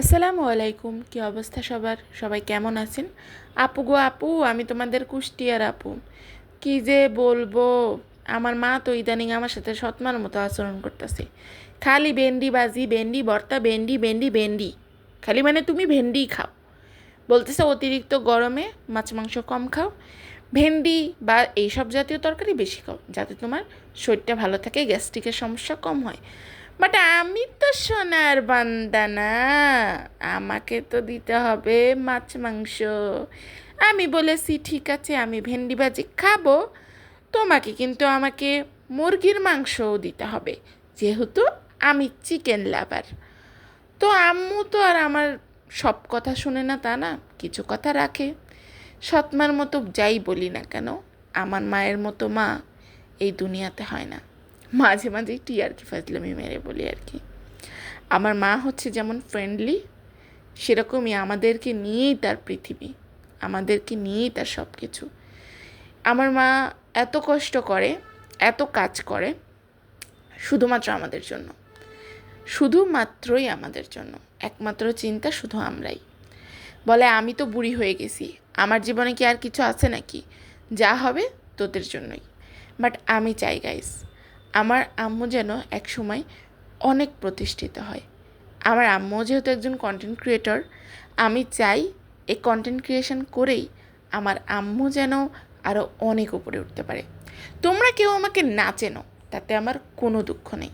আসসালামু আলাইকুম, কি অবস্থা সবার? সবাই কেমন আছেন? আপু গো আপু, আমি তোমাদের কুষ্টিয়ার আপু। কি যে বলব, আমার মা তো ইদানিং আমার সাথে সৎমার মতো আচরণ করতেছে। খালি ভেন্ডি বাজি, ভেন্ডি ভর্তা, ভেন্ডি ভেন্ডি ভেন্ডি। খালি মানে তুমি ভেন্ডি খাও। বলতেছে অতিরিক্ত গরমে মাছ, মাংস কম খাও। ভেন্ডি বা এইসব জাতীয় তরকারি বেশি খাও, যাতে তোমার শরীরটা ভালো থাকে, গ্যাস্ট্রিকের সমস্যা কম হয়। বাট আমি তো সোনার বান্দা না আমাকে তো দিতে হবে মাছ, মাংস। আমি বলেছি, ঠিক আছে, আমি ভেন্ডি ভাজি খাব। তোমাকে কিন্তু আমাকে মুরগির মাংসও দিতে হবে। যেহেতু আমি চিকেন লাভার তো আম্মু তো আর আমার সব কথা শুনে না তা না, কিছু কথা রাখে। সৎমার মতো যাই বলি না কেন, আমার মায়ের মতো মা এই দুনিয়াতে হয় না। মাঝে মাঝে একটু কি ফাজলামি মেরে বলি আর কি। আমার মা হচ্ছে যেমন ফ্রেন্ডলি সেরকমই আমাদেরকে নিয়েই তার পৃথিবী, আমাদেরকে নিয়েই তার সব কিছু আমার মা এত কষ্ট করে, এত কাজ করে, শুধুমাত্র আমাদের জন্য। শুধুমাত্রই আমাদের জন্য, একমাত্র চিন্তা শুধু আমরাই। বলে, আমি তো বুড়ি হয়ে গেছি, আমার জীবনে কি আর কিছু আছে নাকি? যা হবে তোদের জন্যই। বাট আমি চাই গাইস আমার আম্মু যেন এক সময় অনেক প্রতিষ্ঠিত হয়। আমার আম্মু যেহেতু একজন কন্টেন্ট ক্রিয়েটর আমি চাই এই কন্টেন্ট ক্রিয়েশন করেই আমার আম্মু যেন আরও অনেক উপরে উঠতে পারে। তোমরা কেউ আমাকে না চেনো, তাতে আমার কোনো দুঃখ নেই।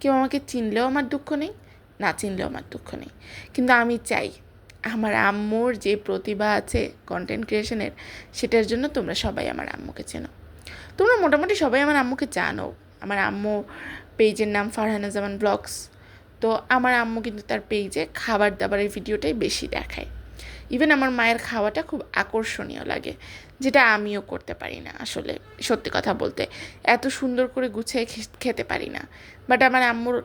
কেউ আমাকে চিনলেও আমার দুঃখ নেই, না চিনলেও আমার দুঃখ নেই। কিন্তু আমি চাই আমার আম্মুর যে প্রতিভা আছে কন্টেন্ট ক্রিয়েশনের সেটার জন্য তোমরা সবাই আমার আম্মুকে চেনো। তোমরা মোটামুটি সবাই আমার আম্মুকে জানো। আমার আম্মু পেজের নাম ফারহানা জামান ব্লগস। তো আমার আম্মু কিন্তু তার পেজে খাবার দাবারের ভিডিওটাই বেশি দেখায়। ইভেন আমার মায়ের খাওয়াটা খুব আকর্ষণীয় লাগে, যেটা আমিও করতে পারি না আসলে, সত্যি কথা বলতে। এত সুন্দর করে গুছিয়ে খেতে পারি না। বাট আমার আম্মুর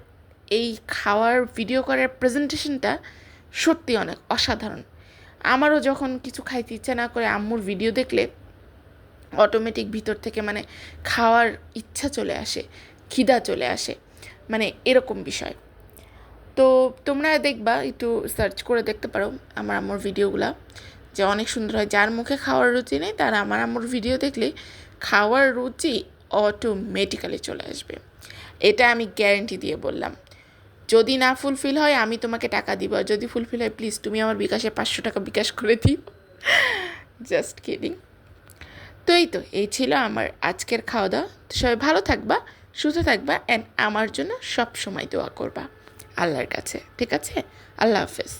এই খাওয়ার ভিডিও করার প্রেজেন্টেশনটা সত্যি অনেক অসাধারণ। আমারও যখন কিছু খাইতে ইচ্ছা না করে আম্মুর ভিডিও দেখলে অটোমেটিক ভিতর থেকে মানে খাওয়ার ইচ্ছা চলে আসে, খিদা চলে আসে মানে এরকম বিষয়। তো তোমরা দেখবা, একটু সার্চ করে দেখতে পারো আমার আম্মুর ভিডিওগুলা, যে অনেক সুন্দর হয়। যার মুখে খাওয়ার রুচি নেই, তার আমার আম্মুর ভিডিও দেখলে খাওয়ার রুচি অটোমেটিক্যালি চলে আসবে। এটা আমি গ্যারেন্টি দিয়ে বললাম। যদি না ফুলফিল হয়, আমি তোমাকে টাকা দিব। আর যদি ফুলফিল হয় প্লিজ তুমি আমার বিকাশে পাঁচশো টাকা বিকাশ করে দিও। জাস্ট কিডিং তো এই তো, এই ছিল আমার আজকের খাওয়া দাওয়া তো সবাই ভালো থাকবা, সুস্থ থাকবা অ্যান্ড আমার জন্য সব সময় দোয়া করবা, আল্লাহর কাছে, ঠিক আছে? আল্লাহ হাফেজ।